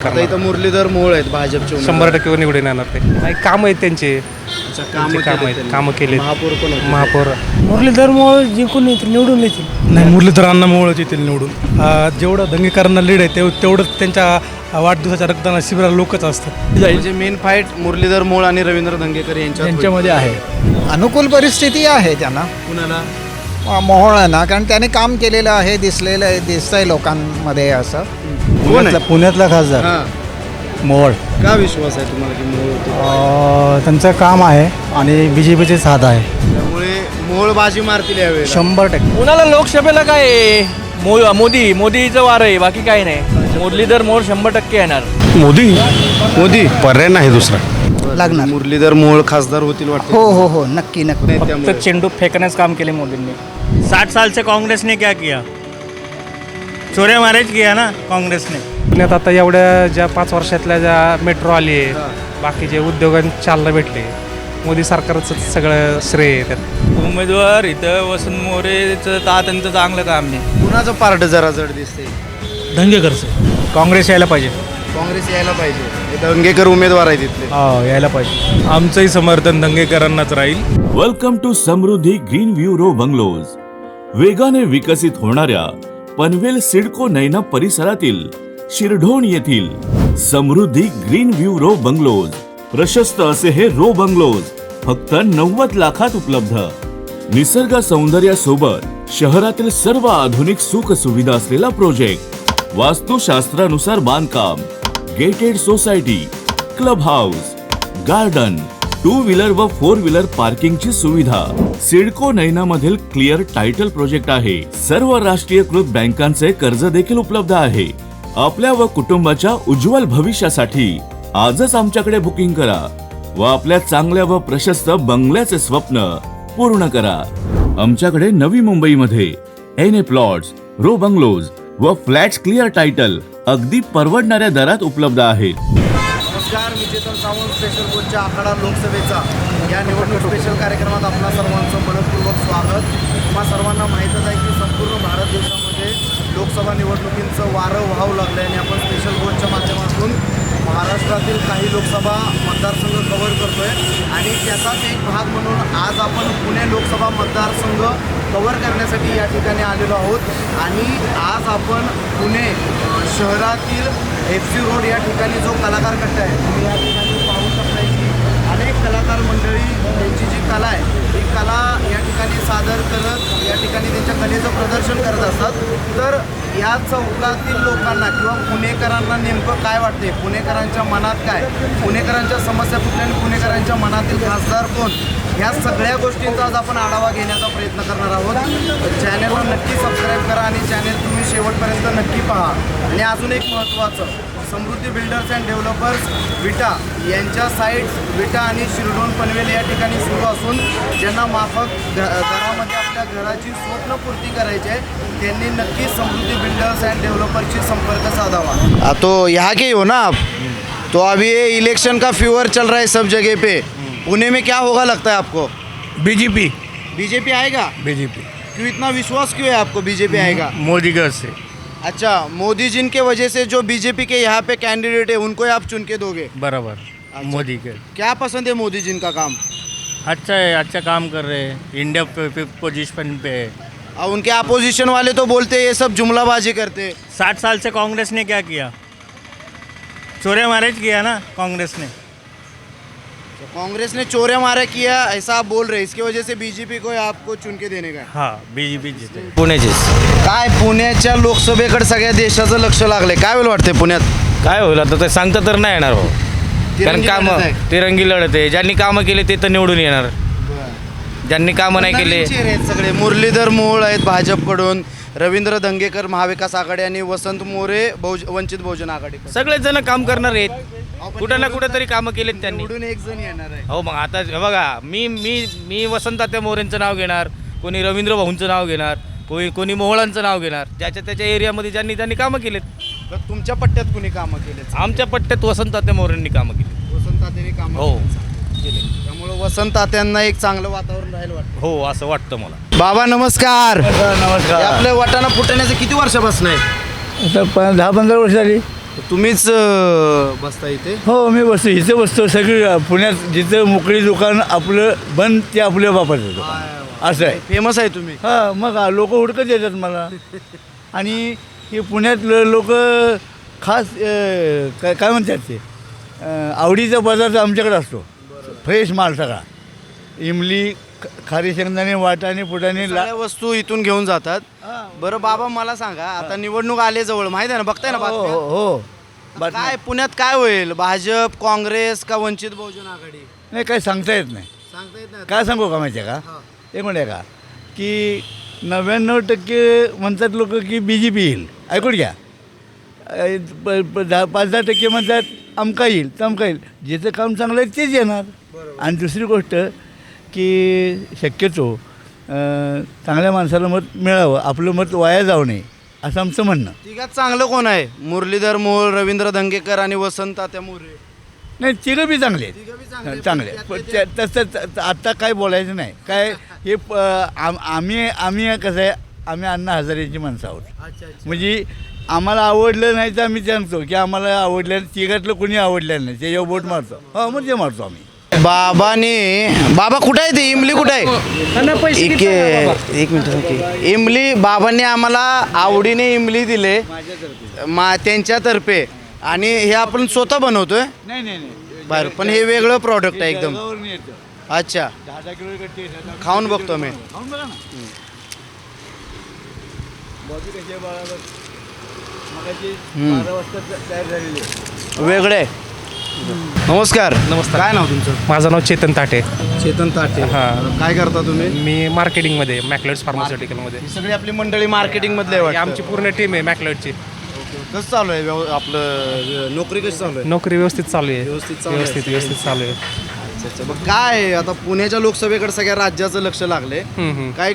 आता इथं मुरलीधर मोहोळ आहेत भाजपचे. शंभर टक्के निवडून येणार ते. नाही काम आहेत त्यांचे. अच्छा, कामं त्यांचे कामं आहेत. कामं केलेत. महापौर पण. महापौर. मुरलीधर मोहोळ जिंकून येतील निवडून येतील. नाही मुरलीधरांना मोहळच येतील निवडून. जेवढं दंगेकरांना लीड आहे तेव तेवढंच त्यांच्या वाढदिवसाच्या रक्तदान शिबिराला लोकच असतात. म्हणजे मेन फाईट मुरलीधर मोहोळ आणि रवींद्र धंगेकर यांच्यात त्यांच्यामध्ये आहे. अनुकूल परिस्थिती आहे त्यांना. कुणाला? मोहळांना कारण त्याने काम केलेलं आहे दिसलेलं आहे दिसतंय लोकांमध्ये असं. कोण आहे? पुण्यातला खासदार. हा. मोहोळ. का विश्वास आहे तुम्हाला की मोहोळ होते? अ, त्यांचं काम आहे आणि बी जे पीचे साथ आहे. त्यामुळे मोहोळ बाजी मारतील शंभर टक्के. पुण्याला लोकसभेला काय आहे? मो मोदी मोदीचं वार आहे बाकी काही नाही. मुरलीधर मोर शंभर टक्के येणार. मोदी? मोदी. पर्याय नाही दुसरा. लागणार. मुरलीधर मोहोळ खासदार होतील वाटतं हो हो हो नक्की नक्की. नाही फक्त त्यामुळे. चेंडू फेकण्याचं काम केले मोदींनी. साठ साल से कांग्रेस ने क्या किया? चोरे मारेज किया ना कांग्रेस ने पुण्यात आता एवढ्या ज्या पाच वर्षातल्या ज्या मेट्रो आली आहे बाकीचे उद्योगांना चालना भेटले मोदी सरकारचं सगळं श्रेय आहे त्यात. उमेदवार इथं वसंत मोरेचं ता त्यांचं चांगलं काम नाही. कुणाचं पार्ट जरा जड दिसते दंगेकरचं काँग्रेस यायला पाहिजे. काँग्रेस यायला पाहिजे. हे दंगेकर उमेदवार आहेत तिथले हो यायला पाहिजे. आमचंही समर्थन दंगेकरांनाच राहील. Welcome to Samruddhi green view row bungalows वेगाने विकसित होणाऱ्या पनवेल सिडको नैना परिसरातील शिरढोण येथील Samruddhi green view row bungalows. प्रशस्त असे हे रो बंगलोज फक्त नव्वद लाखात उपलब्ध. निसर्ग सौंदर्यासोबत शहरातील सर्व आधुनिक सुख सुविधा असलेला प्रोजेक्ट वास्तुशास्त्रानुसार बांधकाम gated society club house garden two wheeler व फोर व्हीलर पार्किंगची सुविधा. सिडको नैना मधील क्लिअर टायटल प्रोजेक्ट आहे. सर्व राष्ट्रीयकृत बँकांचे कर्ज देखील उपलब्ध आहे. आपल्या व कुटुंबाच्या उज्ज्वल भविष्यासाठी आजच आमच्याकडे बुकिंग करा व आपल्या चांगल्या व प्रशस्त बंगल्याचे स्वप्न पूर्ण करा. आमच्याकडे नवी मुंबईमध्ये N A plots row bungalows व फ्लॅट्स क्लिअर टायटल अगदी परवडणाऱ्या दरात उपलब्ध आहेत. नमस्कार मी चेतन सावंत स्पेशल कोचच्या आखाडा लोकसभेचा. या निवडणूक स्पेशल कार्यक्रमात आपणा सर्वांचं मनपूर्वक स्वागत. तुम्हा सर्वांना माहीतच आहे की संपूर्ण भारत देशामध्ये लोकसभा निवडणुकींचं वारं व्हावं लागलं आहे आणि आपण स्पेशल कोचच्या माध्यमातून महाराष्ट्रातील काही लोकसभा मतदारसंघ कव्हर करतोय. आणि त्याचाच एक भाग म्हणून आज आपण पुणे लोकसभा मतदारसंघ कव्हर करण्यासाठी या ठिकाणी आलेलो आहोत. आणि आज आपण पुणे शहरातील एफ सी रोड या ठिकाणी जो कलाकार कट्टा आहे तुम्ही या ठिकाणी पाहू शकता की अनेक कलाकार मंडळी त्यांची जी कला आहे ती कला या ठिकाणी सादर करत या ठिकाणी त्यांच्या कलेचं प्रदर्शन करत असतात. तर या चौकातील लोकांना किंवा पुणेकरांना नेमकं काय वाटते पुणेकरांच्या मनात काय? पुणेकरांच्या समस्या कुठल्या आणि पुणेकरांच्या मनातील खासदार कोण? ह्या सगळ्या गोष्टींचा आज आपण आढावा घेण्याचा प्रयत्न करणार आहोत. चॅनेलला नक्की सबस्क्राईब करा आणि चॅनेल तुम्ही शेवटपर्यंत नक्की पहा. आणि अजून एक महत्त्वाचं समृद्धी बिल्डर्स अँड डेव्हलपर्स विटा यांच्या साईट्स विटा आणि शिरडोन पनवेल या ठिकाणी सुरू असून ज्यांना माफक घ दरामध्ये आपल्या घराची स्वप्नपूर्ती करायची आहे त्यांनी नक्की समृद्धी बिल्डर्स अँड डेव्हलपर्सशी संपर्क साधावा. तो यहाँ के ही हो ना आप? तो अभी ये इलेक्शन का फीवर चल रहा है सब जगह पे। पुणे में क्या होगा लगता है आपको? बीजेपी बीजेपी आएगा? बीजेपी क्यों इतना विश्वास क्यों है आपको बीजेपी आएगा? मोदी घर से। अच्छा मोदी जिन के वजह से जो बीजेपी के यहाँ पे कैंडिडेट है उनको ही आप चुन के दोगे? बराबर मोदी के। क्या पसंद है मोदी जिन का काम? अच्छा है अच्छा काम कर रहे हैं। इंडिया पे फिफ्थ पोजीशन पे है। और उनके अपोजिशन वाले तो बोलते हैं ये सब जुमलाबाजी करते हैं। साठ साल से कांग्रेस ने क्या किया? चोरे मारेज किया ना कांग्रेस ने। कांग्रेस ने चोरे मारे किया ऐसा आप बोल रहे इसकी वजह से बीजेपी को आपको चुन के देने का है. बीजेपी जीते। पुण्याचेच काय पुण्याच्या लोकसभेकडे सगळ्या देशाचं लक्ष लागलंय? काय वेळ वाटतंय पुण्यात? काय होईल आता ते सांगता तर नाही येणार हो. कारण तिरंगी काम लढत आहे. तिरंगी लढत आहे. ज्यांनी कामं केले ते तर निवडून येणार. ज्यांनी कामं नाही केले नवीन चेहरे आहेत सगळे. मुरलीधर मोहोळ आहेत भाजपकडून. रवींद्र दंगेकर महाविकास आघाडी आणि वसंत मोरे बहुज वंचित बहुजन आघाडी. सगळेच जण काम करणार आहेत. कुठं ना कुठं तरी कामं केलेत त्यांनी. निवडून एक जण येणार आहे. हो मग आता बघा मी मी मी वसंतात्या मोरेंचं नाव घेणार कोणी रवींद्र भाऊंचं नाव घेणार कोणी कोणी मोहळांचं नाव घेणार. ज्याच्या त्याच्या एरियामध्ये ज्यांनी त्यांनी कामं केलेत. तर तुमच्या पट्ट्यात कुणी कामं केले आमच्या पट्ट्यात वसंतात्या मोरेंनी कामं केली वसंत तात्यांनी कामं हो. केली. त्यामुळे वसंत तात्यांना एक चांगलं वातावरण राहील वाटतं. हो असं वाटतं मला. बाबा नमस्कार. हे नमस्कार. आपल्या वाटाणा फुटण्याचं किती वर्षापासून आहे? आता प- दहा पंधरा वर्ष झाली. तुम्हीच अं, बसता इथे? हो मी बसतो इथे बसतो. सगळी पुण्यात जिथं मोकळी दुकान आपलं बंद ते आपल्या बापाचं दुकान. असं आहे. फेमस आहे तुम्ही. हां मग लोक हुडकत येतात मला. आणि हे पुण्यातलं लोक खास अं, काय काय म्हणतात ते? अं, आवडीचा पदार्थ आमच्याकडे असतो. फ्रेश माल सगळा. इमली खारी शेंगदाणे वाटाणे फुटाणे ला सगळ्या वस्तू इथून घेऊन जातात. बरं बाबा मला सांगा आता निवडणूक आले जवळ माहिती आहे ना बघताय ना हो बातम्या? हो हो. काय पुण्यात काय होईल? भाजप काँग्रेस का वंचित बहुजन आघाडी? नाही काही सांगता येत नाही. सांगता येत नाही काय सांगू का माहिती आहे का? एक म्हणते का? की नव्याण्णव टक्के म्हणतात लोक की बी जे पी येईल. ऐकून घ्या. अ, प- प- दहा पाच दहा टक्के म्हणतात अमका येईल तमका येईल. ज्याचं काम चांगलं आहे तेच येणार. आणि दुसरी गोष्ट की शक्यतो चांगल्या माणसाला मत मिळावं आपलं मत वाया जाऊ नये असं आमचं म्हणणं. तिघात चांगलं कोण आहे? मुरलीधर मोहोळ रवींद्र धंगेकर आणि वसंत तात्या मोरे. नाही तिघं बी चांगले आहेत. चांगले. पण त्या- तसं त- आत्ता काय बोलायचं नाही. काय हे प- आम- आम्ही आम्ही कसं आहे आम्ही अण्णा हजारेची माणसं आहोत. अच्छा म्हणजे आम्हाला आवडलं नाही तर आम्ही सांगतो की आम्हाला आवडलं तिघातलं कोणी आवडलं नाही. त्याच्यावर बोट मारतो. हो ते मारतो आम्ही. बाबाने. बाबा कुठे आहे ते? इमली कुठे आहे? एक एक मिनिट ओके. इमली बाबांनी आम्हाला आवडीने इमली दिले. मा त्यांच्यातर्फे. आणि हे आपण स्वतः बनवतोय? नाही नाही नाही. बरं पण हे वेगळं प्रॉडक्ट आहे एकदम. अच्छा. खाऊन बघतो मी. वेगळे नमस्कार नमस्कार. काय नाव तुमचं माझं नाव चेतन ताटे चेतन ताटे हां. काय करता तुम्ही मी मार्केटिंगमध्ये मॅकलेट्स फार्मास्युटिकलमध्ये ही सगळी आपली मंडळी मार्केटिंग मधले आहे वाटतं. आमची पूर्ण टीम आहे मॅकलेटची कसं चालू आहे व्यव- आपलं नोकरी कशी चालू आहे नोकरी व्यवस्थित चालू आहे व्यवस्थित चालू आहे. व्यवस्थित व्यवस्थित चालू आहे अच्छा, अच्छा. मग काय आहे, आता पुण्याच्या लोकसभेकडे सगळ्या राज्याचं लक्ष लागले हम्म, हम्म. काय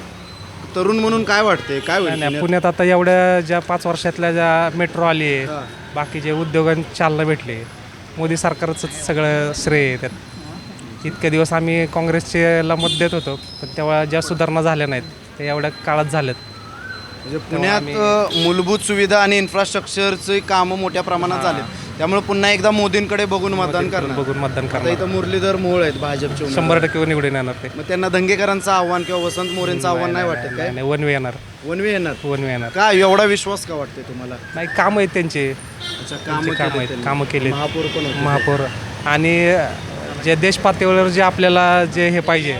तरुण म्हणून काय वाटते काय नाही, नाही, पुण्यात? पुण्यात आता एवढ्या ज्या पाच वर्षातल्या ज्या मेट्रो आली आहे हां. बाकीचे उद्योगांना चालना भेटली मोदी सरकारचं सगळं श्रेय आहे त्यात. इतके दिवस आम्ही काँग्रेसचे मत देत होतो पण तेव्हा ज्या सुधारणा झाल्या नाहीत त्या एवढ्या काळात झाल्यात. म्हणजे पुण्यात मूलभूत सुविधा आणि इन्फ्रास्ट्रक्चरचे कामं मोठ्या प्रमाणात झाले त्यामुळे पुन्हा एकदा मोदींकडे बघून मतदान करणार. बघून मतदान आता करणार. इथं मुरलीधर मोहोळ आहेत भाजपचे उमेदवार. शंभर टक्के निवडून येणार ते. मग त्यांना दंगेकरांचं आव्हान किंवा वसंत मोरेंचं आव्हान नाही वाटत काय? नाही वन वे येणार. वनवे येणार? वन वे येणार. काय एवढा विश्वास का वाटते तुम्हाला? नाही कामं आहेत त्यांचे. अच्छा त्यांचे कामं आहेत कामं केले महापौर पण होते. महापौर. आणि जे देश पातळीवर जे आपल्याला जे हे पाहिजे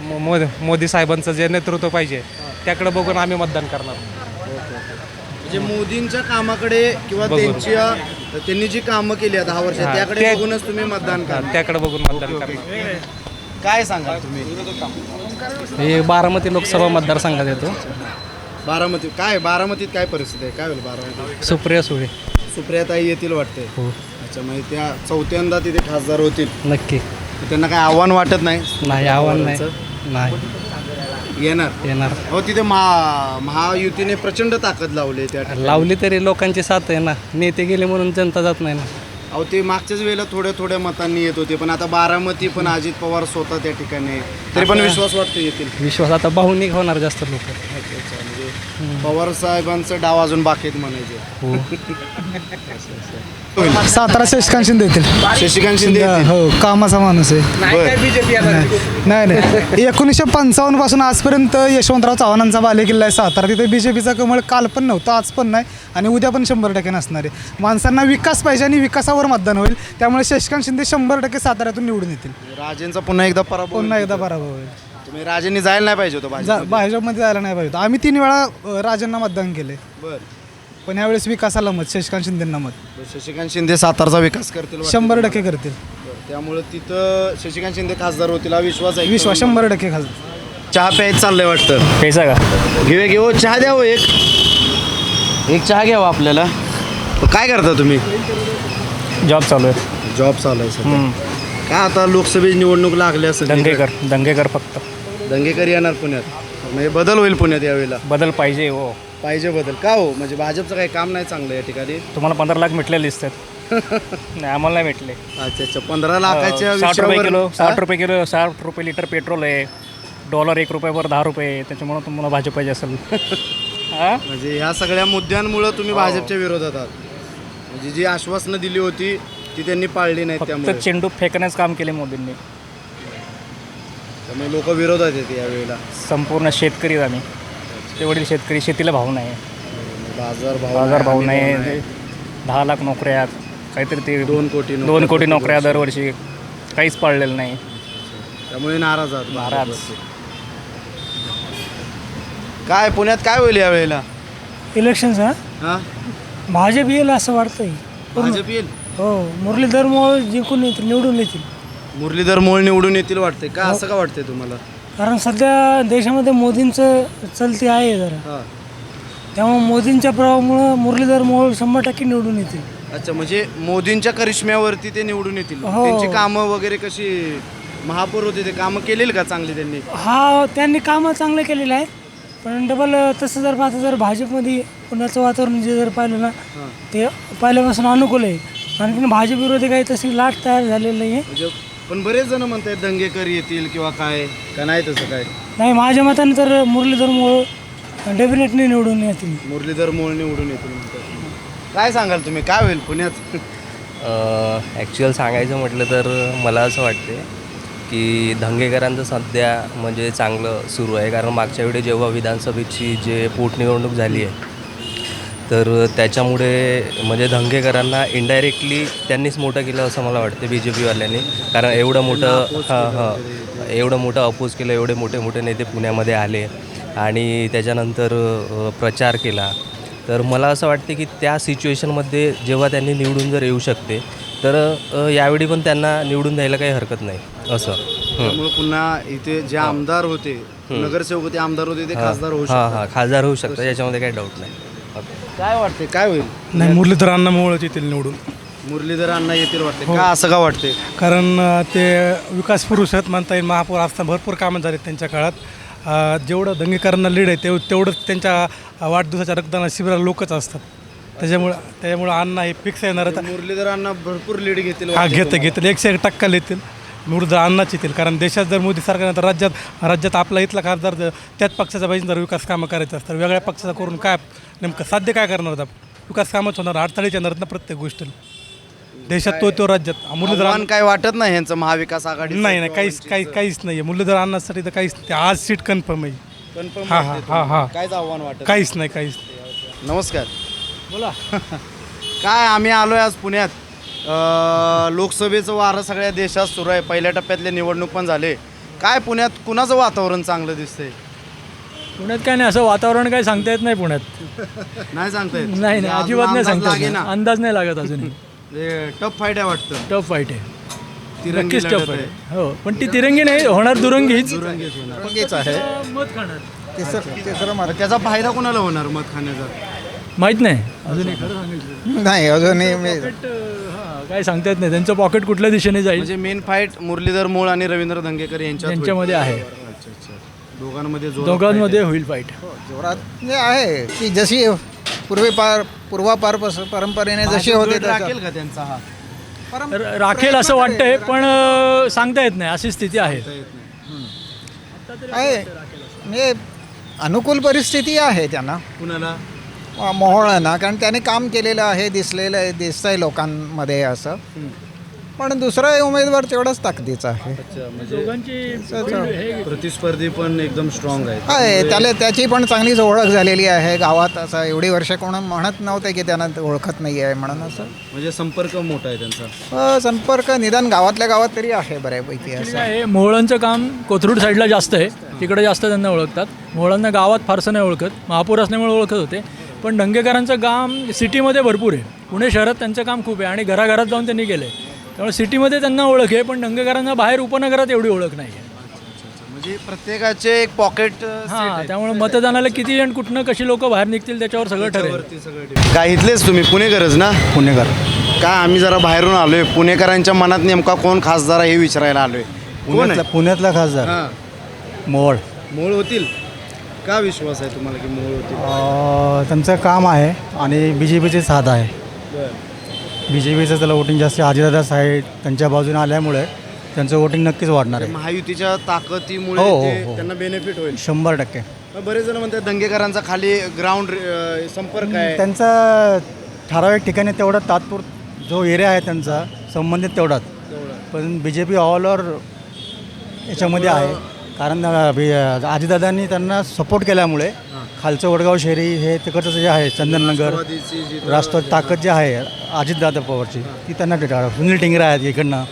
मो- मोदी साहेबांचं जे नेतृत्व पाहिजे त्याकडे बघून आम्ही मतदान करणार. म्हणजे मोदींच्या कामाकडे किंवा बघून. त्यांच्या त्यांनी जी कामं केली आहेत दहा वर्षात हां, त्याकडे ते- बघूनच तुम्ही मतदान करा त्याकडे बघून मतदान करणार. काय सांगा तुम्ही? हे बारामती लोकसभा मतदारसंघात येतो. बारामती काय बारामतीत काय परिस्थिती आहे? काय होईल बारामतीत? सुप्रिया सुळे. सुप्रियाताई येतील वाटते. हो. अच्छा म्हणजे त्या चौथ्यांदा तिथे खासदार होतील. नक्की. त्यांना काय आव्हान वाटत नाही? नाही आव्हान नाही. नाही. येणार? येणार. हो तिथे महा महायुतीने प्रचंड ताकद लावली त्या ठिकाणी. लावली तरी लोकांची साथ आहे ना. नेते गेले म्हणून जनता जात नाही ना. अहो ते मागच्याच वेळेला थोड्या थोड्या मतांनी येत होते पण आता बारामती पण अजित पवार स्वतः त्या ठिकाणी आहे. तरी पण विश्वास वाटतो येतील. विश्वास आता भावनिक होणार जास्त लोक. म्हणजे पवार साहेबांचं डाव अजून बाकीत म्हणायचे. सातारा शशिकांत शिंदे येतील. शशिकांत शिंदे येतील. हो कामाचा माणूस आहे. नाही नाही एकोणीसशे पंचावन्नपासून आजपर्यंत यशवंतराव चव्हाणांचा बालेकिल्ला आहे सातारा. तिथे बी जे पीचा कमळ काल पण नव्हतं आज पण नाही आणि उद्या पण शंभर टक्के नसणार आहे. माणसांना विकास पाहिजे आणि विकासावर मतदान होईल. त्यामुळे शशिकांत शिंदे शंभर टक्के साताऱ्यातून निवडून येतील. राजेंचा पुन्हा एकदा पराभव पुन्हा होईल. एकदा पराभव होईल. तुम्ही राजेंनी जायला नाही पाहिजे होतं भाजपमध्ये. भाजपमध्ये जायला नाही पाहिजे होतं. आम्ही तीन वेळा अ, राजांना मतदान केले बरं. पण यावेळेस विकासाला मत शशिकांत शिंदेंना मत. शशिकांत शिंदे सातारचा विकास करतील वाटतं. शंभर टक्के करतील. त्यामुळे तिथं शशिकांत शिंदे खासदार होतील हा विश्वास आहे विश्वास शंभर टक्के खासदार. चहा प्यायच चाललंय वाटतं. पैसा का? घेऊया घेऊ चहा द्यावं एक. एक चहा घ्यावा आपल्याला. काय करता तुम्ही? जॉब चालू आहे. जॉब चालू आहे सध्या. काय आता लोकसभेची निवडणूक लागली असेल दंगेकर दंगेकर फक्त. दंगेकर येणार पुण्यात. म्हणजे बदल होईल पुण्यात यावेळेला. बदल पाहिजे हो. पाहिजे बदल. का हो? म्हणजे भाजपचं काही काम नाही चांगलं या ठिकाणी? तुम्हाला पंधरा लाख भेटलेले दिसतात. नाही आम्हाला नाही भेटले. अच्छा अच्छा. पंधरा लाखाच्या साठ रुपये विषयावर- किलो हा? साठ रुपये किलो साठ रुपये लिटर पेट्रोल आहे. डॉलर एक रुपयावर दहा रुपये त्याच्यामुळं तुम्हाला भाजप पाहिजे असेल. हा? म्हणजे ह्या सगळ्या मुद्द्यांमुळे तुम्ही भाजपच्या विरोधात आहात. म्हणजे जी आश्वासनं दिली होती ती त्यांनी पाळली नाहीत त्यामुळे. चेंडू फेकण्याचं काम केले मोदींनी. त्यामुळे लोक विरोधात येते यावेळेला. संपूर्ण शेतकरी आम्ही. तेवढील शेतकरी शेतीला भाव नाही. बाजार भाव बाजार भाव नाही. दहा लाख नोकऱ्या काहीतरी ते दोन कोटी नोकऱ्या दोन कोटी नोकऱ्या वर्षी. दरवर्षी काहीच पाळलेलं नाही. त्यामुळे नाराज आहात नाराज. काय पुण्यात काय होईल यावेळेला? इलेक्शनचा हा? भाजप येईल असं वाटतंय. भाजप येईल? हो मुरलीधर मोहोळ जिंकून येतील निवडून येतील. मुरलीधर मोळ निवडून येतील वाटते का? असं का वाटतंय तुम्हाला? कारण सध्या देशामध्ये मोदींचं चलती आहे जरा. हा. त्यामुळे मोदींच्या प्रभावामुळं मुरलीधर मोहोळ शंभर टक्के निवडून येतील. अच्छा म्हणजे मोदींच्या करिश्म्यावरती ते निवडून येतील. हो. त्यांची कामं वगैरे कशी महापौर होते ते कामं केलेली का चांगली त्यांनी? हा त्यांनी कामं चांगले केलेले आहेत. पण डबल तसं जर पाहता जर भाजपमध्ये पुण्याचं वातावरण जे जर पाहिलं ना ते पहिल्यापासून अनुकूल आहे. आणखी भाजप विरोधी काही तशी लाट तयार झालेली नाही आहे म्हणजे पण बरेच जण म्हणतात दंगेकर येतील किंवा काय का नाही तसं काय? नाही माझ्या मताने तर मुरलीधर मोहोळ डेफिनेटली निवडून येतील. मुरलीधर मोळ निवडून येतील म्हणतात. काय सांगाल तुम्ही? काय होईल पुण्यात? ॲक्च्युअल सांगायचं म्हटलं तर मला असं वाटते की धंगेकरांचं सध्या म्हणजे चांगलं सुरू आहे. कारण मागच्या वेळी जेव्हा विधानसभेची जे पोटनिवडणूक झाली आहे तर त्याच्यामुळे म्हणजे धंगेकरांना इनडायरेक्टली त्यांनीच मोठं केलं असं मला वाटतं बी जे पीवाल्यांनी कारण एवढं मोठं हां हां एवढं मोठं अपोज केलं एवढे मोठे मोठे नेते पुण्यामध्ये आले आणि त्याच्यानंतर प्रचार केला. तर मला असं वाटते की त्या सिच्युएशनमध्ये जेव्हा त्यांनी निवडून जर येऊ शकते तर यावेळी पण त्यांना निवडून द्यायला काही हरकत नाही असं. त्यामुळे पुन्हा इथे जे आमदार होते नगरसेवक होते आमदार होते ते खासदार होऊ हां शकतात. हां खासदार होऊ शकतं याच्यामध्ये काही डाऊट नाही. काय वाटते काय होईल? नाही मुरलीधर अण्णा मोहोळच येतील निवडून. मुरलीधर अण्णा येतील वाटते का असं का वाटते कारण अ, ते विकास पुरुष आहेत म्हणता येईल महापौर असताना भरपूर कामं झालीत त्यांच्या काळात. अ, जेवढं दंगेकरांना लीड आहे तेव तेवढंच त्यांच्या वाढदिवसाच्या रक्तदान शिबिराला लोकच असतात. त्याच्यामुळं त्याच्यामुळं अण्णा हे फिक्स येणार आता मुरलीधर अण्णा भरपूर लीड घेतील हा वाटते घेतं तुम्हाला. घेतील. एकशे एक टक्का येतील मुरलीधर अण्णाच येतील. कारण देशात जर मोदी सरकारनं तर राज्यात राज्यात आपला इथला खासदार जर त्याच पक्षाचा पाहिजे जर विकास कामं करायचं असतं तर वेगळ्या पक्षाचा करून काय नेमकं साध्य काय करणार आहोत आपण विकास कामच होणार अडथळेच येणार ना प्रत्येक गोष्टीला. देशात तो तो राज्यात. मुरलीधर आव्हान काय वाटत नाही यांचं महाविकास आघाडी नाही नाही काहीच काही काहीच नाही आहे मुरलीधर आणण्यासाठी तर काहीच नाही. आज सीट कन्फर्म आहे. कन्फर्म हा, हा, हा, हा. कायच आव्हान वाटत काहीच नाही काहीच नाही. नमस्कार. बोला. काय आम्ही आलोय आज पुण्यात. लोकसभेचं वारं सगळ्या देशात सुरू आहे. पहिल्या टप्प्यातले निवडणूक पण झाले. काय पुण्यात कुणाचं वातावरण चांगलं दिसतंय? पुण्यात काय नाही असं वातावरण काही सांगता येत नाही पुण्यात. नाही सांगता येत. नाही नाही अजिबात नाही सांगता येत. ना अंदाज नाही लागत अजून टफ फाईट आहे वाटतं. टफ फाईट आहे. तिरंगी नक्कीच लढत टफ आहे. आहे. हो पण ती तिरंगी नाही होणार. मुलगीच आहे. मत खाणार. त्याचा फायदा कोणाला होणार मत खाण्याचा? माहीत नाही. अजून नाही अजूनही मी काय सांगता येत नाही. त्यांचं पॉकेट कुठल्या दिशेने जाईल? म्हणजे मेन फाईट मुरलीधर मोळ आणि रवींद्र धंगेकर यांच्यात होईल. यांच्यामध्ये आहे. अच्छा अच्छा. दोघांमध्ये जोरात दोघांमध्ये होईल फाईट जोरात म्हणजे आहे की जशी पूर्वीपार पूर्वापार पस- परंपरेने fight. जशी होते तसं. राखेल का त्यांचा हा? परं- राखेल असं वाटतंय पण अं, सांगता येत नाही. अशी स्थिती आहे. आहे. म्हणजे अनुकूल परिस्थिती आहे त्यांना. कुणाला? मोहळांना कारण त्याने काम केलेलं आहे दिसलेलं आहे दिसतंय लोकांमध्ये असं. पण दुसरा उमेदवार तेवढाच ताकदीचा आहे. अच्छा म्हणजे दोघांची प्रतिस्पर्धी पण एकदम स्ट्रॉंग आहे. त्याला त्याची पण चांगलीच ओळख झालेली आहे गावात. असं एवढी वर्ष कोण म्हणत नव्हते की त्यांना ओळखत नाही आहे म्हणून असं. म्हणजे संपर्क मोठा आहे त्यांचा. संपर्क निदान गावातल्या गावात तरी आहे बऱ्यापैकी असं. आहे मोहळांचं काम कोथरूड साईडला जास्त आहे. तिकडे जास्त त्यांना ओळखतात. मोहळांना गावात फारसं नाही ओळखत. महापौर असल्यामुळे ओळखत होते. पण दंगेकरांचं काम सिटीमध्ये भरपूर आहे. पुणे शहरात त्यांचं काम खूप आहे आणि घराघरात जाऊन त्यांनी केलं आहे त्यामुळे सिटीमध्ये त्यांना ओळख आहे पण दंगेकरांना बाहेर उपनगरात एवढी ओळख नाही आहे. म्हणजे प्रत्येकाचे एक पॉकेट हां त्यामुळे मतदानाला किती जण कुठनं कशी लोक बाहेर निघतील त्याच्यावर सगळं ठरेल. काय इथलेच तुम्ही? पुणेकरच ना? पुणेकर. काय आम्ही जरा बाहेरून आलोय. पुणेकरांच्या मनात नेमका कोण खासदार आहे हे विचारायला आलोय. कोण आहे? पुण्यातला खासदार. हां. मोहोळ. मोळ होतील. का विश्वास आहे तुम्हाला की मोळ होतील त्यांचं काम आहे आणि बी जे पीचे साथ आहे. बी जे पीचं त्याला वोटिंग जास्त आजीदादा साहेब त्यांच्या बाजूने आल्यामुळे त्यांचं वोटिंग नक्कीच वाढणार आहे. महायुतीच्या ताकदीमुळे हो, हो, ते- हो. त्यांना बेनिफिट होईल. शंभर टक्के. बरेच जण म्हणतात दंगेकरांचा खाली ग्राउंड संपर्क आहे. त्यांचा ठराविक ठिकाणी तेवढा तात्पुर जो एरिया आहे त्यांचा संबंधित तेवढाच. पण B J P all over याच्यामध्ये आहे. कारण आजीदादांनी त्यांना सपोर्ट केल्यामुळे खालचं वडगाव शहरी हे तिकडचं जे आहे चंदननगर राष्ट्रवादी ताकद जी आहे अजितदादा पवारची ती त्यांना सुनील टिंगरे आहेत इकडनं.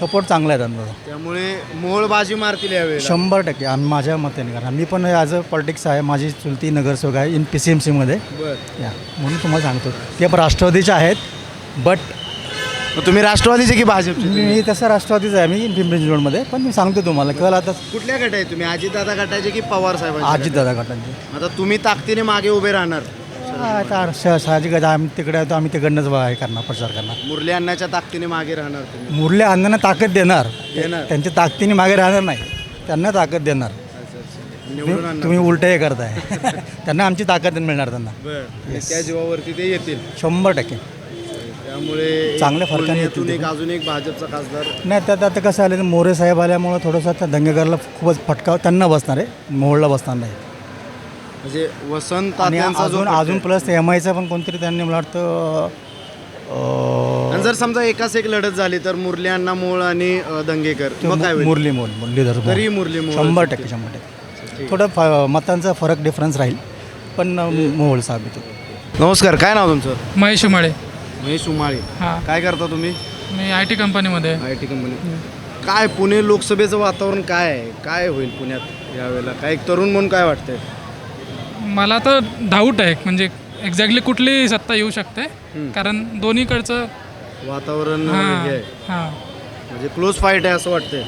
सपोर्ट चांगला आहे त्यांचा. त्यामुळे मोहोळ बाजी मारतील यावेळेला. शंभर टक्के. आणि माझ्या मताने कारण मी पण ॲज अ पॉलिटिक्स आहे. माझी चुलती नगरसेवक आहे इन पी सी एम सीमध्ये या. म्हणून तुम्हाला सांगतो. ते पण राष्ट्रवादीचे आहेत बट मग तुम्ही राष्ट्रवादीचे की भाजपचे? मी तसं राष्ट्रवादीच आहे. मी पिंपरी चिंचवडमध्ये पण मी सांगतो तुम्हाला कल आता. कुठल्या गट आहे तुम्ही? अजितदादा गटाचे की पवार साहेबांचे अजितदादा गटांचे. आता तुम्ही ताकदीने मागे उभे राहणार. आता साहजिक आहे, आम्ही तिकडे आहे, तर आम्ही तिकडनंच हे करणार प्रचार करणार. मुरली अण्णाच्या ताकदीने मागे राहणार तुम्ही. मुरले अण्णांना ताकद देणार. देणार. त्यांच्या ताकदीने मागे राहणार नाही. त्यांना ताकद देणार. निवडून तुम्ही- आणणार. तुम्ही उलट हे करताय. त्यांना आमची ताकद मिळणार त्यांना. बर. त्या जीवावरती ते येतील. शंभर टक्के. त्यामुळे चांगल्या फरकाने एक. अजून एक भाजपचा खासदार नाही त्यात आता कसं आलं मोरे साहेब आल्यामुळं थोडंसं त्या दंगेकरला खूपच फटका त्यांना बसणार आहे मोहोळला बसणार नाही म्हणजे वसंत आणि तात्यांचा जो अजून अजून. प्लस एम आयचा पण कोणतरी त्यांनी मला वाटतं आणि जर समजा एकाच एक लढत झाली तर मुरली अण्णा मोळ आणि अ, दंगेकर ते मग काय होईल? मुरली मोल मुरलीधर मोहोळ. तरी मुरली मोहोळ शंभर. टक्के शंभर टक्के थोडं फ- मतांचा फरक डिफरन्स राहील पण मोहोळ साबित होतो नमस्कार काय नाव तुमचं महेश उमाळे महेश उमाळे. हां. काय करता तुम्ही? मी आय टी कंपनीमध्ये. I T company. काय पुणे लोकसभेचं वातावरण काय आहे? काय होईल पुण्यात यावेळेला? काय एक तरुण म्हणून काय वाटतंय? मला तर डाऊट आहे. म्हणजे एक्झॅक्टली कुठली सत्ता येऊ शकते. कारण दोन्हीकडचं वातावरण हे. हां आहे. हां. म्हणजे क्लोज फाईट आहे असं वाटतंय.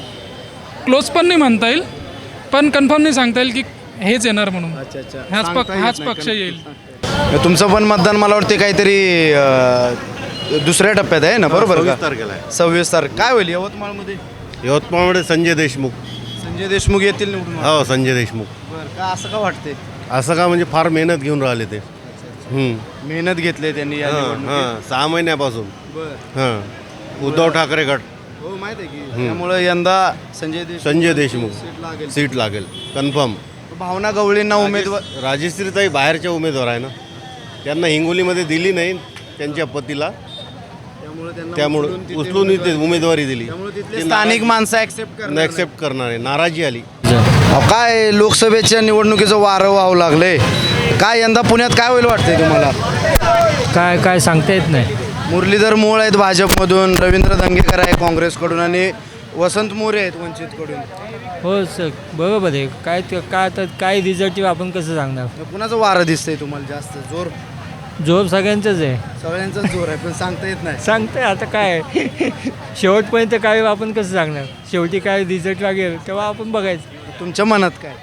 क्लोज पण नाही म्हणता येईल. पण कन्फर्म नाही सांगता येईल की हेच येणार म्हणून. अच्छा अच्छा. ह्याच सांगता पक्ष येत हाच नाही. पक्ष येईल. तुमचं पण मतदान मला वाटते काहीतरी अ, दुसऱ्या टप्प्यात आहे ना? बरोबर का? तारखेला आहे. सव्वीस तारीख. काय होईल यवतमाळमध्ये? यवतमाळमध्ये संजय देशमुख. संजय देशमुख येतील निवडून? हो संजय देशमुख. बरं का असं का वाटते असं का म्हणजे फार मेहनत घेऊन राहिले ते. हम्म. मेहनत घेतले त्यांनी या हां निवडणुकीत. हां सहा महिन्यापासून. बरं. हां. उद्धव ठाकरे गट. हो माहीत आहे की त्यामुळे यंदा संजय देशमुख संजय देशमुख. सीट लागेल. सीट लागेल. कन्फर्म. भावना गवळींना उमेदवार राजश्रीताई बाहेरच्या उमेदवार आहे ना? त्यांना हिंगोलीमध्ये दिली नाही त्यांच्या पतीला. त्यामुळे त्यांना त्यामुळे उचलून इथे उमेदवारी दिली. त्यामुळे तिथले ते स्थानिक माणसं ऍक्सेप्ट करणार ॲक्सेप्ट करणार आहे नाराजी आली. अहो, काय लोकसभेच्या निवडणुकीचं वारं व्हावं लागलंय काय यंदा पुण्यात काय होईल वाटतंय तुम्हाला? काय काय सांगता येत नाही. मुरलीधर मोळ आहेत भाजपमधून रवींद्र दंगेकर आहे काँग्रेसकडून आणि वसंत मोरे आहेत वंचितकडून. हो सर बरोबर आहे. काय काय तर काय रिझल्ट आपण कसं सांगणार? कुणाचं वारं दिसतंय तुम्हाला जास्त जोर जोर सगळ्यांचंच आहे. सगळ्यांचाच जोर आहे पण सांगता येत नाही. सांगते आता काय? शेवटपर्यंत काय आपण कसं सांगणार? शेवटी काय रिझल्ट लागेल तेव्हा आपण बघायचं. तुमच्या मनात काय?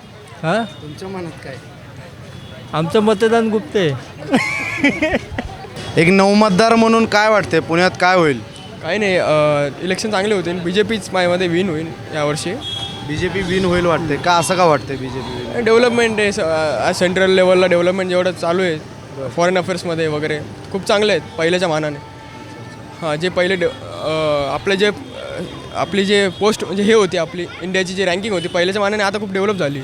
हां? तुमच्या मनात काय? आमचं मतदान गुप्त आहे. एक नवमतदार म्हणून काय वाटतंय? पुण्यात काय होईल? काही नाही इलेक्शन चांगले होते बी जे पीच माझ्यामध्ये विन होईल यावर्षी. बीजेपी विन होईल वाटतंय. का असं का वाटतंय बीजेपी डेव्हलपमेंट आहे सेंट्रल लेवलला डेव्हलपमेंट जेवढं चालू आहे फॉरेन अफेअर्समध्ये वगैरे खूप चांगले आहेत पहिल्याच्या मानाने. हां जे पहिले डे आपले जे आपली जे पोस्ट म्हणजे हे होती आपली इंडियाची जी रँकिंग होती पहिल्याच्या मानाने आता खूप डेव्हलप झाली.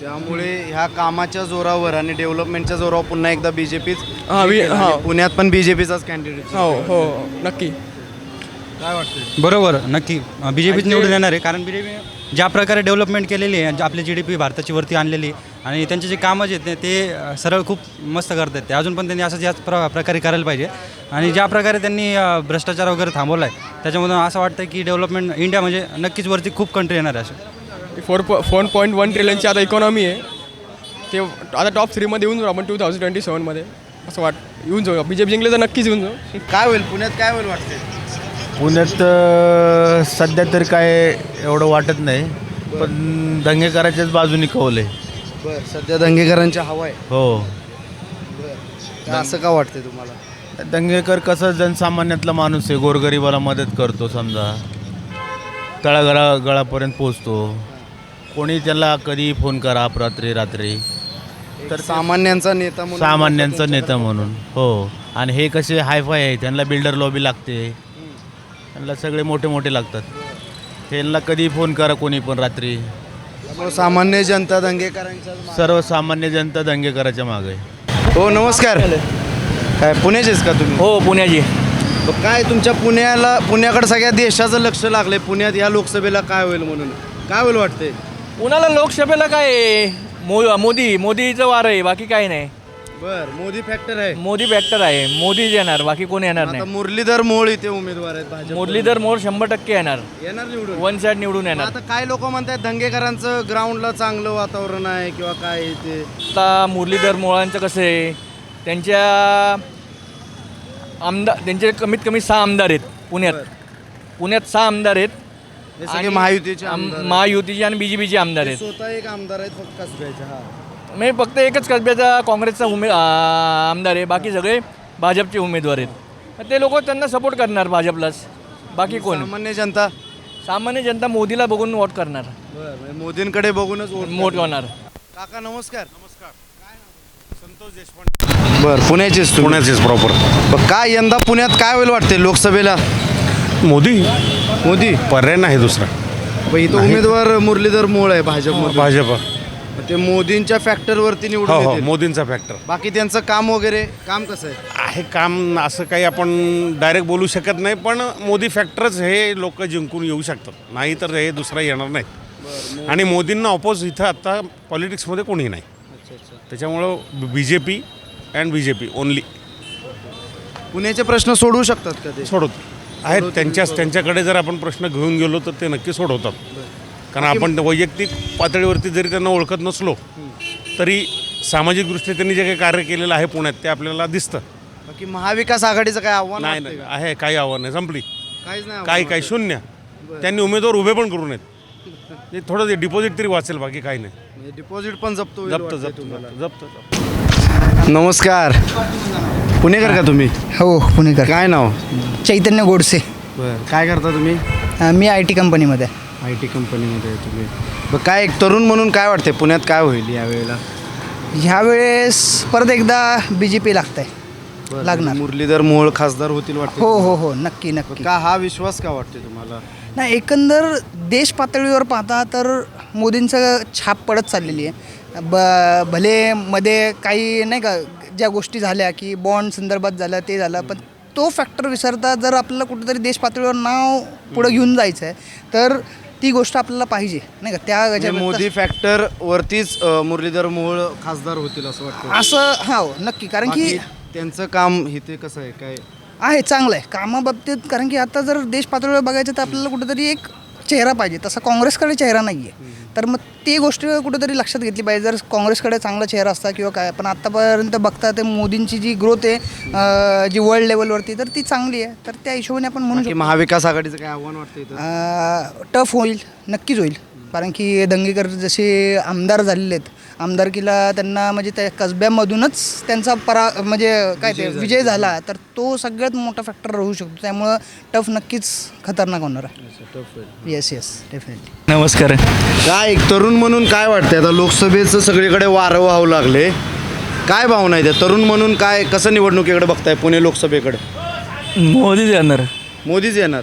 त्यामुळे ह्या कामाच्या जोरावर आणि डेव्हलपमेंटच्या जोरावर पुन्हा एकदा बीजेपीच हां, वि- हां. पुण्यात पण बीजेपीचाच कॅन्डिडेट हो हो नक्की. काय वाटतंय? बरोबर नक्की. बी जे पीच निवडून येणार आहे कारण बी जे पी ज्या प्रकारे डेव्हलपमेंट केलेली आहे आपली जी डी पी भारताची वरती आणलेली आणि त्यांचे जे कामं जे आहेत ते- सरळ खूप मस्त करतात ते. अजून पण त्यांनी असं याच प्र प्रकारे करायला पाहिजे. आणि ज्या प्रकारे त्यांनी भ्रष्टाचार वगैरे थांबवला आहे त्याच्यामधून असं वाटतं की डेव्हलपमेंट इंडिया म्हणजे नक्कीच वरती खूप कंट्री येणार आहे असे फोर पॉ फोर पॉईंट वन ट्रिलियनची आता इकॉनॉमी आहे. ते आता टॉप थ्रीमध्ये येऊन जाऊ आपण टू थाउजंड ट्वेंटी सेवनमध्ये असं वाट येऊन जाऊ. बी जे पी जिंकले तर नक्कीच येऊन जाऊ. काय होईल? पुण्यात काय होईल वाटतंय? पुण्यात सध्या तर काय एवढं वाटत नाही. पण दंगेकराच्याच बाजूने कौल आहे. बर सध्या दंगेकरांच्या हवा आहे. हो. का असं का वाटतंय तुम्हाला? दंगेकर कसं जनसामान्यातला माणूस आहे गोरगरिबाला मदत करतो समजा. तळागळा गळापर्यंत पोचतो कोणी त्याला कधी फोन करा रात्री रात्री. तर सामान्यांचा नेता म्हणून सामान्यांचा नेता म्हणून. हो. आणि हे कसे हायफाय आहे त्यांना बिल्डर लॉबी लागते. त्यांना सगळे मोठे मोठे लागतात. त्यांना कधी फोन करा कोणी पण रात्री. त्यामुळे सामान्य जनता दंगेकरांच्या सर्वसामान्य जनता दंगेकराच्या मागे. आहे हो नमस्कार. काय पुण्याचेच का तुम्ही? हो पुण्याची. मग काय तुमच्या पुण्याला पुण्याकडे सगळ्या देशाचं लक्ष लागलंय. पुण्यात या लोकसभेला काय होईल म्हणून? काय होईल वाटतंय? पुण्याला लोकसभेला काय आहे? मो मोदी मोदीचं वार आहे बाकी काही नाही. बर मोदी फॅक्टर आहे. मोदी फॅक्टर आहे. मोदीच येणार बाकी कोणी येणार आता नाही. मुरलीधर मोळ इथे उमेदवार आहेत भाजप मुरलीधर मोर शंभर टक्के येणार. येणार निवडून? वन साईड निवडून मग येणार. आता काय लोक म्हणतात दंगेकरांचं ग्राउंडला चांगलं वातावरण आहे किंवा काय आहे ते? आता मुरलीधर मोळांचं कसं आहे त्यांच्या आमदार त्यांचे कमीत कमी सहा आमदार आहेत पुण्यात. पुण्यात सहा आमदार आहेत सगळे महायुतीचे आम- आमदार आहेत. महायुतीचे आणि बी जे पीचे आमदार ते आहेत. स्वतः एक आमदार आहेत फक्त कसब्याचे हा. म्हणजे फक्त एकच कसब्याचा काँग्रेसचा उमे आमदार आहे. बाकी सगळे भाजपचे उमेदवार आहेत. ते लोक त्यांना सपोर्ट करणार भाजपलाच. बाकी कोण? सामान्य जनता. सामान्य जनता मोदीला बघून वोट करणार. बरं मोदींकडे बघूनच वोट करणार. काका नमस्कार. नमस्कार. संतोष देशपांडे. बर पुण्याचेच? पुण्याचेच प्रॉपर काय यंदा पुण्यात काय होईल वाटते लोकसभेला? मोदी? मोदी? पर्याय नाही दुसरा. इथं उमेदवार मुरलीधर मोळ आहे भाजप भाजप. ते मोदींच्या फॅक्टरवरती हो निवडून हो येतील. मोदींचा फॅक्टर बाकी त्यांचं काम वगैरे काम कसं आहे? आहे काम असं काही आपण डायरेक्ट बोलू शकत नाही पण मोदी फॅक्टरच हे लोक जिंकून येऊ शकतात. नाही तर हे दुसरा येणार नाही. आणि मोदींना ऑपोज इथं आता पॉलिटिक्समध्ये कोणी नाही. त्याच्यामुळं B J P and B J P only पुण्याचे प्रश्न सोडवू शकतात का ते? सोडवत आहेत त्यांच्याच त्यांच्याकडे जर आपण प्रश्न घेऊन गेलो तर ते नक्की सोडवतात. कारण आपण वैयक्तिक पातळीवरती जरी त्यांना ओळखत नसलो तरी सामाजिकदृष्ट्या त्यांनी जे काही कार्य केलेलं आहे पुण्यात ते आपल्याला दिसतं. बाकी महाविकास आघाडीचं काय आव्हान नाही वाटतंय नाही का? आहे काही आव्हान नाही संपली. काहीच नाही काही काही शून्य. त्यांनी उमेदवार उभे पण करू नयेत. ते थोडं डिपॉझिट तरी वाचेल बाकी काही नाही. म्हणजे डिपॉझिट पण जप्त होईल जप्त वाटतंय जप्त तुम्हाला. जप्त जप्त. नमस्कार. पुणेकर का तुम्ही? हो पुणेकर. काय नाव? चैतन्य गोडसे. बरं काय करता तुम्ही? अ, मी आय टी कंपनीमध्ये. आय टी कंपनीमध्ये आहे तुम्ही. बरं काय एक तरुण म्हणून काय वाटते पुण्यात काय होईल यावेळेला? ह्यावेळेस परत एकदा बी जे पी लागत आहे लागणार. मुरलीधर मोहोळ खासदार होतील वाटते हो हो हो नक्की नक्की. का हा विश्वास का वाटते तुम्हाला? नाही एकंदर देश पातळीवर पाहता तर मोदींचं छाप पडत चाललेली आहे. ब भले मध्ये काही नाही का ज्या गोष्टी झाल्या की बॉन्ड संदर्भात झालं ते झालं पण तो फॅक्टर विसरता जर आपल्याला कुठेतरी देश पातळीवर नाव पुढं घेऊन जायचं आहे तर ती गोष्ट आपल्याला पाहिजे नाही का? त्या म्हणजे याच्यात- मोदी फॅक्टर वरतीच अं, मुरलीधर मोहोळ खासदार होतील असं वाटतं. असं हा हो, नक्की. कारण की बाकी त्यांचं काम इथे कसं आहे? काय? आहे चांगलं आहे. कामाबाबतीत कारण की आता जर देश पातळीवर बघायचं तर आपल्याला कुठेतरी एक चेहरा पाहिजे तसा काँग्रेसकडे चेहरा नाही आहे तर मग ती गोष्ट कुठेतरी लक्षात घेतली पाहिजे. जर काँग्रेसकडे चांगला चेहरा असता किंवा काय पण आत्तापर्यंत बघता ते मोदींची जी ग्रोथ आहे जी वर्ल्ड लेवलवरती तर ती चांगली आहे. तर त्या हिशोबाने आपण म्हणू शकतो. महाविकास आघाडीचं काय आव्हान वाटतं टफ होईल नक्कीच होईल. कारण की दंगेकर जसे आमदार झालेले आहेत आमदारकीला त्यांना म्हणजे त्या कसब्यामधूनच त्यांचा परा म्हणजे काय ते विजय झाला. तर तो सगळ्यात मोठा फॅक्टर राहू शकतो. त्यामुळं टफ नक्कीच खतरनाक होणार आहे. येस येस डेफिनेटली नमस्कार. काय एक तरुण म्हणून काय वाटतंय? आता लोकसभेचं सगळीकडे वारं व्हावं लागले. काय भावना आहे त्या? तरुण म्हणून काय कसं निवडणुकीकडे बघताय पुणे लोकसभेकडे? मोदीच येणार. मोदीच येणार.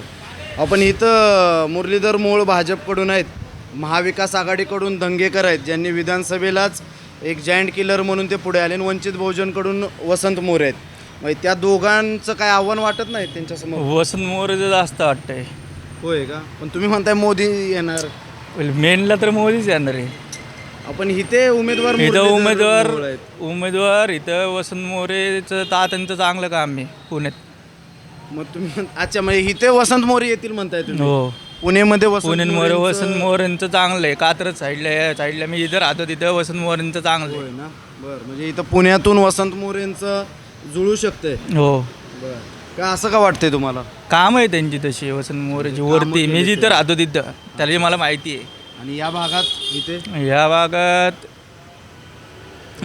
आपण इथं मुरलीधर मोळ भाजपकडून आहेत. महाविकास आघाडीकडून दंगेकर आहेत ज्यांनी विधानसभेलाच एक जायंट किलर म्हणून ते पुढे आले आणि वंचित बहुजनकडून वसंत मोरे आहेत. मग त्या दोघांचं काय आव्हान वाटत नाही त्यांच्यासमोर वसंत मोरेचं जास्त वाटतंय. होय का? पण तुम्ही म्हणताय मोदी येणार. मेनला तर मोदीच येणार आहे. आपण इथे उमेदवार इथं उमेदवार. उमेदवार इथं वसंत मोरेचं ता त्यांचं चांगलं काम आहे पुण्यात. मग तुम्ही अच्छा म्हणजे इथे वसंत मोरे येतील म्हणताय तुम्ही? हो. पुणेमध्ये वसंत पुण्यात मोरे मोरेंचं- वसंत मोरेंचं चांगलं आहे. कात्रज साईडला या साईडला मी इथं राहतो तिथं वसंत मोरेंचं चांगलं होय आहे ना? बरं म्हणजे इथं पुण्यातून वसंत मोरेंचं जुळू शकतंय. हो. बरं. का असं का वाटतंय तुम्हाला? काम आहे त्यांची तशी वसंत मोरेची वरती. मी जिथं राहतो तिथं. त्याला मला माहिती आहे. आणि या भागात इथे? या भागात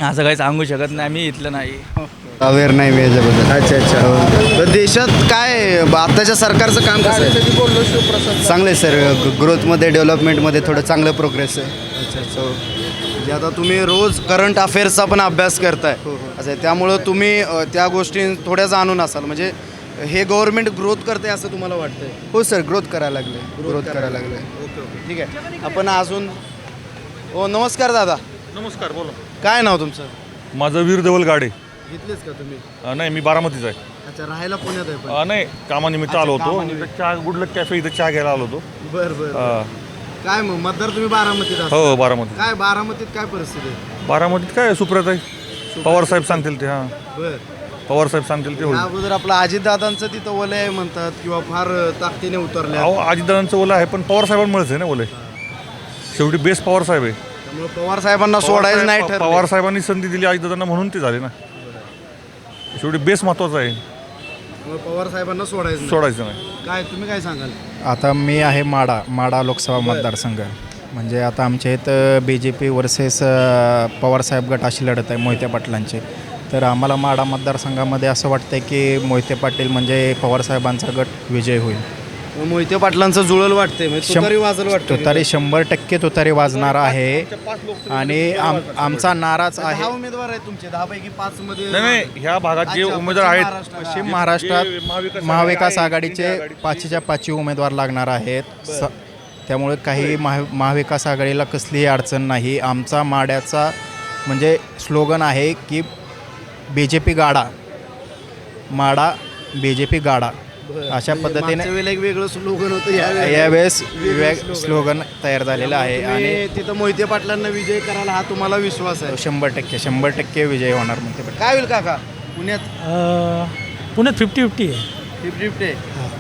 असं काही सांगू शकत नाही मी इथलं नाही. अवेअर नाही मी याच्याबद्दल. अच्छा अच्छा. तर देशात काय आताच्या सरकारचं काम कसं आहे? चांगलं आहे सर. ग्रोथमध्ये डेव्हलपमेंटमध्ये थोडं चांगलं प्रोग्रेस आहे. अच्छा अच्छा. म्हणजे आता तुम्ही रोज करंट अफेअर्सचा पण अभ्यास करताय. असं आहे. त्यामुळं तुम्ही अ, त्या गोष्टी थोड्या जाणून असाल. म्हणजे हे गव्हर्नमेंट ग्रोथ करते असं तुम्हाला वाटतंय? हो सर. ग्रोथ करायला लागले ग्रोथ करायला लागले ओके ओके. ठीक आहे. आपण अजून ओ नमस्कार दादा. नमस्कार बोला. काय नाव तुमचं? माझं वीर देवल गाडे. इथलेच का तुम्ही? अ, नाही मी बारामतीचा आहे. अच्छा राहायला पुण्यात आहे पण. अ, नाही कामानिमित्त आलो होतो. इथं चहा गुडलक कॅफे इथं चहा घ्यायला आलो होतो. बर बर अ, काय मग मतदार तुम्ही बारामतीत असता? हो बारामती काय बारामतीत काय परिस्थिती आहे? बारामतीत काय सुप्रत आहे पवार साहेब सांगतील ते हां. बर. पवार साहेब सांगतील ते या अगोदर आपलं अजितदादांचं तिथं वलय आहे म्हणतात किंवा फार ताकदीने उतरले अहो अजितदादांचं ओलं आहे पण पवार साहेबांमुळेच आहे ना ओले. शेवटी बेस पवार साहेब आहे. त्यामुळे पवार साहेबांना सोडायचं नाही ठरलं. पवार साहेबांनी संधी दिली अजितदादांना म्हणून ते झाले ना. शेवटी बेस महत्त्वाचा आहे. पवार साहेबांना सोडायचं नाही. सोडायचं नाही. काय तुम्ही काय सांगाल? आता मी आहे माडा माडा लोकसभा मतदारसंघ. म्हणजे आता आमच्या इथं बी जे पी वर्सेस पवारसाहेब गट अशी लढत आहे मोहिते पाटलांची. तर आम्हाला माडा मतदारसंघामध्ये असं वाटतं की मोहिते पाटील म्हणजे पवारसाहेबांचा गट विजय होईल. मोहिते पाटलांचं जुळल वाटते म्हणजे तुतारी वाजल वाटतं तुतारी शंभर टक्के तुतारी वाजणार आहे. आणि आम आमचा नाराज दहा आहे. उमेदवार आहेत तुमचे दहा पैकी पाच मध्ये नाही नाही ह्या भागात जे अच्छा, उमेदवार पश्चिम आहेत महाराष्ट्र. पश्चिम जे महाराष्ट्रात महाविकास महाविकास आघाडी आघाडीचे आघाडी, पाचीच्या पाचवी उमेदवार लागणार आहेत. स त्यामुळे काही महा महाविकास आघाडीला कसलीही अडचण नाही. आमचा माड्याचा म्हणजे स्लोगन आहे की बी जे पी गाडा. माडा बी जे पी गाडा. अशा मागच्या पद्धतीने वेळेला एक वेगळं स्लोगन होतं यावेळेस वेग slogan. स्लोगन तयार झालेलं आहे आणि तिथं मोहिते पाटलांना विजय करायला हा तुम्हाला विश्वास आहे. शंभर टक्के शंभर टक्के विजय होणार म्हणते काय होईल काका? पुण्यात? पुण्यात फिफ्टी फिफ्टी आहे? फिफ्टी फिफ्टी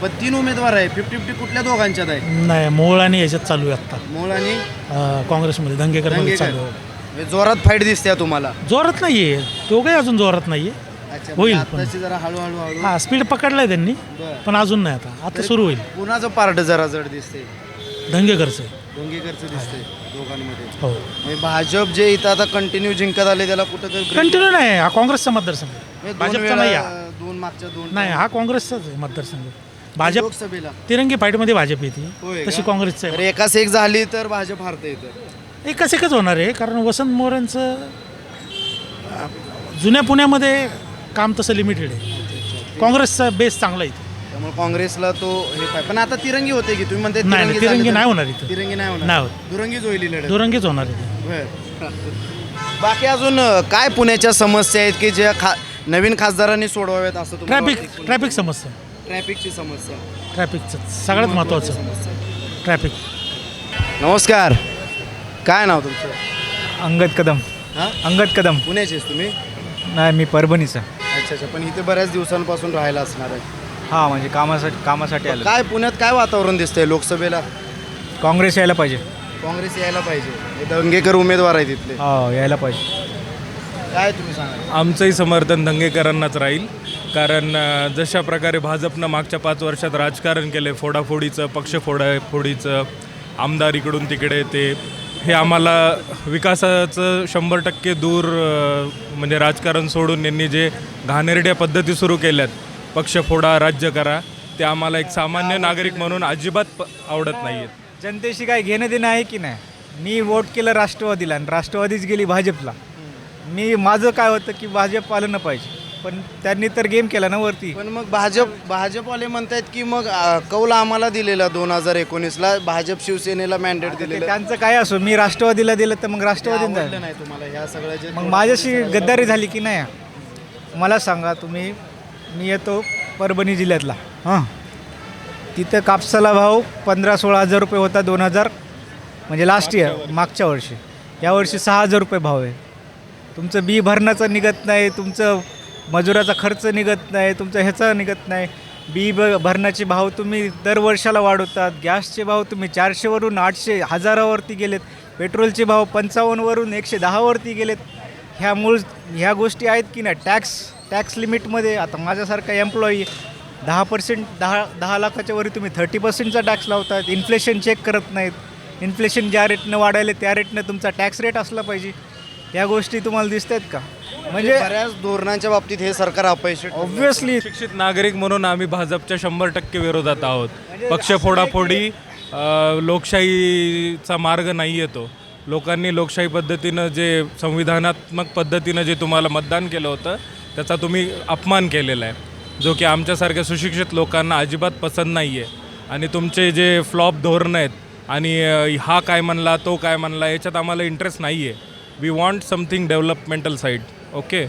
पण तीन उमेदवार आहे. फिफ्टी फिफ्टी कुठल्या दोघांच्यात आहे? नाही मोहोळ आणि याच्यात चालू आहे आत्ता. मोळ आणि? अं, काँग्रेसमध्ये दंगेकर. चालू आहे. म्हणजे जोरात फाईट दिसते तुम्हाला. जोरात नाही आहे तो काही अजून जोरात नाही आहे होईल म्हणजे पण. जरा हळूहळू हळू हां स्पीड पकडलाय त्यांनी बरं. पण अजून नाही आता. आता सुरू होईल. कुणाचं पार्ट जरा जड दिसते दंगेकरचं दिसते दोघांमध्ये. हो. म्हणजे भाजप जे इथं आता कंटिन्यू जिंकत आले त्याला कुठं तरी कंटिन्यू नाही हा काँग्रेसचा मतदारसंघ. आहे. म्हणजे भाजपचा नाही हा. दोन मागच्या दोन नाही हा काँग्रेसचाच आहे मतदारसंघ. भाजप लोकसभेला. तिरंगी फाईटमध्ये भाजप येते. तशी? काँग्रेसचं तर आहे एकाच एक झाली तर भाजप हारते इथं. एकच एकच होणार आहे कारण वसंत अं, जुन्या पुण्यामध्ये काम तसं लिमिटेड आहे. काँग्रेसचा बेस चांगला आहे इथे. त्यामुळे काँग्रेसला तो हे पाय- पण आता तिरंगी होते की? तुम्ही म्हणते नाही, तिरंगी तर- नाही होणार इथं. तिरंगी नाही होणार. होत. दुरंगीच होईल ही लढत. दुरंगीच होणार आहे. बर. बाकी अजून अ, काय पुण्याच्या समस्या आहेत की ज्या खा नवीन खासदारांनी सोडवाव्यात असं तुम्हाला ट्रॅफिक वाटतं? ट्रॅफिक समस्या. ट्रॅफिकची समस्या. ट्रॅफिकचं सगळ्यात महत्त्वाचं ट्रॅफिक नमस्कार. काय नाव तुमचं? अंगद कदम. हा? अंगद कदम. पुण्याचेच तुम्ही? नाही मी परभणीचा. अच्छा अच्छा. पण इथे बऱ्याच दिवसांपासून राहायला असणार आहे. हां म्हणजे कामासाठी कामासाठी आलं. काय पुण्यात काय वातावरण दिसतंय लोकसभेला? काँग्रेस यायला पाहिजे. काँग्रेस यायला पाहिजे. हे दंगेकर उमेदवार आहेत तिथले हो यायला पाहिजे. काय तुम्ही सांगा आमचंही समर्थन दंगेकरांनाच राहील. कारण अ, जशा प्रकारे भाजपनं मागच्या पाच वर्षात राजकारण केलं फोडाफोडीचं पक्ष फोडा फोडीचं आमदार इकडून तिकडे ते हे आम्हाला विकासाचं शंभर टक्के दूर म्हणजे राजकारण सोडून यांनी जे घाणेरड्या पद्धती सुरू केल्यात पक्ष फोडा राज्य करा ते आम्हाला एक सामान्य नागरिक म्हणून अजिबात प- आवडत नाही आहेत जनतेशी काय घेणं देणं आहे की नाही? मी वोट केलं राष्ट्रवादीला आणि राष्ट्रवादीच गेली भाजपला. मी माझं काय होतं की भाजप आलं न पाहिजे. पण त्यांनी तर गेम केला ना वरती. पण मग भाजप भाजपवाले म्हणतायत की मग अ, कौल आम्हाला दिलेला दोन हजार एकोणीसला भाजप शिवसेनेला मॅन्डेट ते दिलेलं. त्यांचं काय असो मी राष्ट्रवादीला दिलं तर मग राष्ट्रवादीला आवडलं नाही तुम्हाला ह्या सगळ्या जे मग माझ्याशी गद्दारी झाली की नाही? मला सांगा तुम्ही मी येतो परभणी जिल्ह्यातला. हां. तिथं कापसाला भाव पंधरा सोळा हजार रुपये होता दोन हजार म्हणजे लास्ट इयर मागच्या वर्षी. यावर्षी सहा हजार रुपये भाव आहे. तुमचं बी भरण्याचं निघत नाही तुमचं मजुराचा खर्च निघत नाही तुमचा ह्याचा निघत नाही. बी ब भरण्याचे भाव तुम्ही दर वर्षाला वाढवतात. गॅसचे भाव तुम्ही चारशेवरून आठशे हजारावरती गेलेत. पेट्रोलचे भाव पंचावन्नवरून एकशे दहावरती गेलेत. ह्या मूळ ह्या गोष्टी आहेत की नाही? टॅक्स टॅक्स लिमिटमध्ये आता माझ्यासारखा एम्प्लॉई दहा पर्सेंट दहा दहा लाखाच्या वरी तुम्ही थर्टी पर्सेंटचा टॅक्स लावतात. इन्फ्लेशन चेक करत नाहीत. इन्फ्लेशन ज्या रेटनं वाढायले त्या रेटनं तुमचा टॅक्स रेट असला पाहिजे. या गोष्टी तुम्हाला दिसत आहेत का? म्हणजे बऱ्याच धोरणांच्या बाबतीत हे सरकार अपयशी. ऑब्व्हियसली शिक्षित नागरिक म्हणून आम्ही भाजपच्या शंभर टक्के विरोधात आहोत. पक्ष फोडाफोडी लोकशाहीचा मार्ग नाही येतो. लोकांनी लोकशाही पद्धतीनं जे संविधानात्मक पद्धतीनं जे तुम्हाला मतदान केलं होतं त्याचा तुम्ही अपमान केलेला आहे. जो की आमच्यासारख्या सुशिक्षित लोकांना अजिबात पसंत नाही आहे आणि तुमचे जे फ्लॉप धोरणं आहेत आणि हा काय म्हणला तो काय म्हणला याच्यात आम्हाला इंटरेस्ट नाही आहे we want something developmental side okay